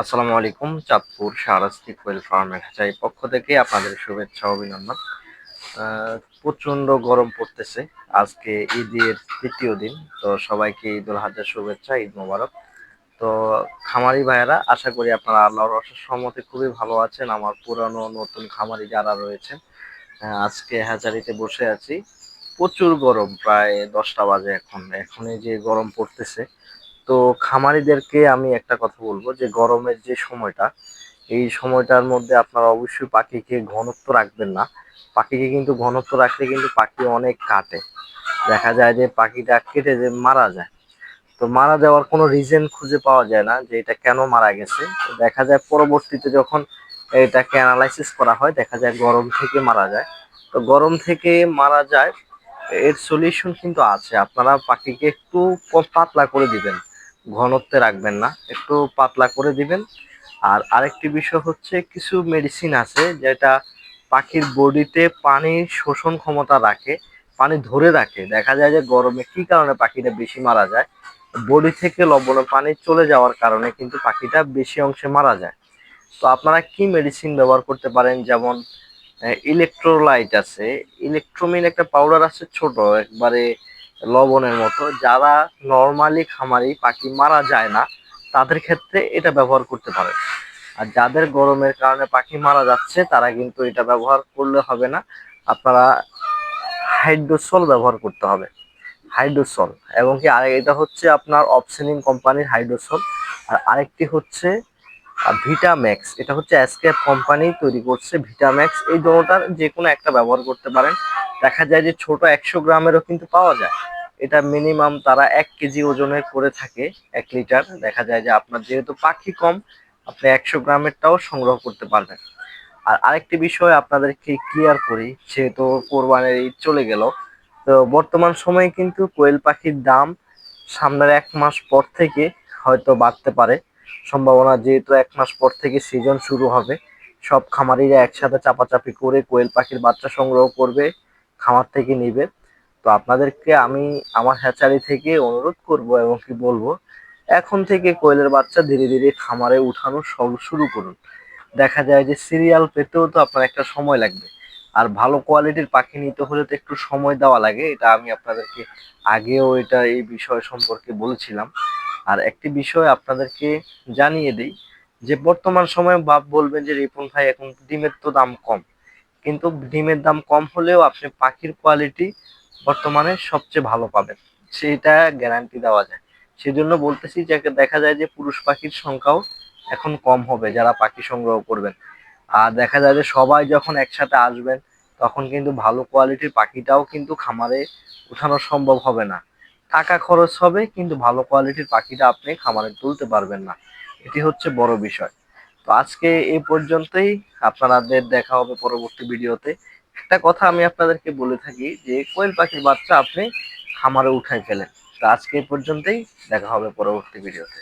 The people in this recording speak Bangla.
আসসালামু আলাইকুম চাঁদপুর শাহরাস্তি কোয়েল ফার্মের হাজাই পক্ষ থেকে আপনাদের শুভেচ্ছা অভিনন্দন। আহ, প্রচণ্ড গরম পড়তেছে। আজকে ঈদের তৃতীয় দিন তো সবাইকে ঈদ উল হাজার শুভেচ্ছা ঈদ মোবারক। তো খামারি ভাইয়েরা আশা করি আপনারা আল্লাহর অশেষ খুবই ভালো আছেন। আমার পুরানো নতুন খামারি যারা রয়েছেন আজকে হাজারিতে বসে আছি। প্রচুর গরম প্রায় দশটা বাজে এখন। এখনই যে গরম পড়তেছে তো খামারিদেরকে আমি একটা কথা বলব যে গরমের যে সময়টা, এই সময়টার মধ্যে আপনারা অবশ্যই পাখিকে ঘনত্ব রাখবেন না। পাখিকে কিন্তু ঘনত্ব রাখলে কিন্তু পাখি অনেক কাটে। দেখা যায় যে পাখিটা কেটে যে মারা যায়। তো মারা যাওয়ার কোনো রিজন খুঁজে পাওয়া যায় না যে এটা কেন মারা গেছে। দেখা যায় পরবর্তীতে যখন এটাকে অ্যানালাইসিস করা হয়, দেখা যায় গরম থেকে মারা যায়। তো গরম থেকে মারা যায়, এর সলিউশন কিন্তু আছে। আপনারা পাখিকে একটু পাতলা করে দিবেন। ঘনত্বে রাখবেন না, একটু পাতলা করে দিবেন। আর আরেকটি বিষয় হচ্ছে কিছু মেডিসিন আছে যেটা পাখির বডিতে পানির শোষণ ক্ষমতা রাখে, পানি ধরে রাখে। দেখা যায় যে গরমে কি কারণে পাখিটা বেশি মারা যায়? বডি থেকে লবণ পানি চলে যাওয়ার কারণে কিন্তু পাখিটা বেশি অংশে মারা যায়। তো আপনারা কি মেডিসিন ব্যবহার করতে পারেন? যেমন ইলেকট্রোলাইট আছে। ইলেকট্রোমিন একটা পাউডার আছে ছোট, একবারে লবণের মতো। যারা নর্মালি খামারি, পাখি মারা যায় না, তাদের ক্ষেত্রে এটা ব্যবহার করতে পারেন আর যাদের গরমের কারণে পাখি মারা যাচ্ছে, তারা কিন্তু এটা ব্যবহার করলে হবে না। আপনারা হাইড্রোসল ব্যবহার করতে হবে। হাইড্রোসল এবং কি আর এটা হচ্ছে আপনার অপশনিং কোম্পানির হাইড্রোসল আর আরেকটি হচ্ছে ভিটাম্যাক্স এটা হচ্ছে এসকেপ কোম্পানি তৈরি করছে ভিটাম্যাক্স এই দুটোটার যে কোনো একটা ব্যবহার করতে পারেন। দেখা যায় যে ছোট একশো গ্রামেরও কিন্তু পাওয়া যায়। এটা মিনিমাম তারা এক কেজি ওজনের করে থাকে, এক লিটার। দেখা যায় যে আপনার যেহেতু পাখি কম, আপনি একশো গ্রামেরটাও সংগ্রহ করতে পারবেন। আর আরেকটি বিষয় আপনাদেরকে ক্লিয়ার করি যেহেতু কোরবানের ঈদ চলে গেল। তো বর্তমান সময়ে কিন্তু কোয়েল পাখির দাম সামনের এক মাস পর থেকে হয়তো বাড়তে পারে। সম্ভাবনা যেহেতু এক মাস পর থেকে সিজন শুরু হবে, সব খামারিরা একসাথে চাপাচাপি করে কোয়েল পাখির বাচ্চা সংগ্রহ করবে, খামার থেকে নিবে। তো আপনাদেরকে আমি আমার হ্যাচারি থেকে অনুরোধ করব এবং কি বলব, এখন থেকে কোয়েলের বাচ্চা ধীরে ধীরে খামারে উঠানো শুরু করুন। দেখা যায় যে সিরিয়াল পেতেও তো আপনার একটা সময় লাগবে। আর ভালো কোয়ালিটির পাখি নিতে হলে তো একটু সময় দেওয়া লাগে, এটা আমি আপনাদেরকে আগেও এটা এই বিষয় সম্পর্কে বলেছিলাম। আর একটি বিষয় আপনাদেরকে জানিয়ে দিই যে বর্তমান সময়ে বাপ বলবেন যে, রিপন ভাই, এখন ডিমের তো দাম কম। কিন্তু ডিমের দাম কম হলেও আপনি পাখির কোয়ালিটি বর্তমানে সবচেয়ে ভালো পাবেন। সেটা গ্যারান্টি দেওয়া যায়। সেজন্য বলতেছি যে, দেখা যায় যে, পুরুষ পাখির সংখ্যাও এখন কম হবে যারা পাখি সংগ্রহ করবেন। আর দেখা যায় যে, সবাই যখন একসাথে আসবেন, তখন কিন্তু ভালো কোয়ালিটির পাখিটাও কিন্তু খামারে উঠানো সম্ভব হবে না। টাকা খরচ হবে, কিন্তু ভালো কোয়ালিটির পাখিটা আপনি খামারে তুলতে পারবেন না। এটি হচ্ছে বড় বিষয়। তো আজকে এ পর্যন্তই। আপনাদের দেখা হবে পরবর্তী ভিডিওতে। একটা কথা আমি আপনাদেরকে বলে থাকি যে, কোয়েল পাখির বাচ্চা আপনি খামারে উঠায় ফেলেন। তো আজকে এ পর্যন্তই। দেখা হবে পরবর্তী ভিডিওতে।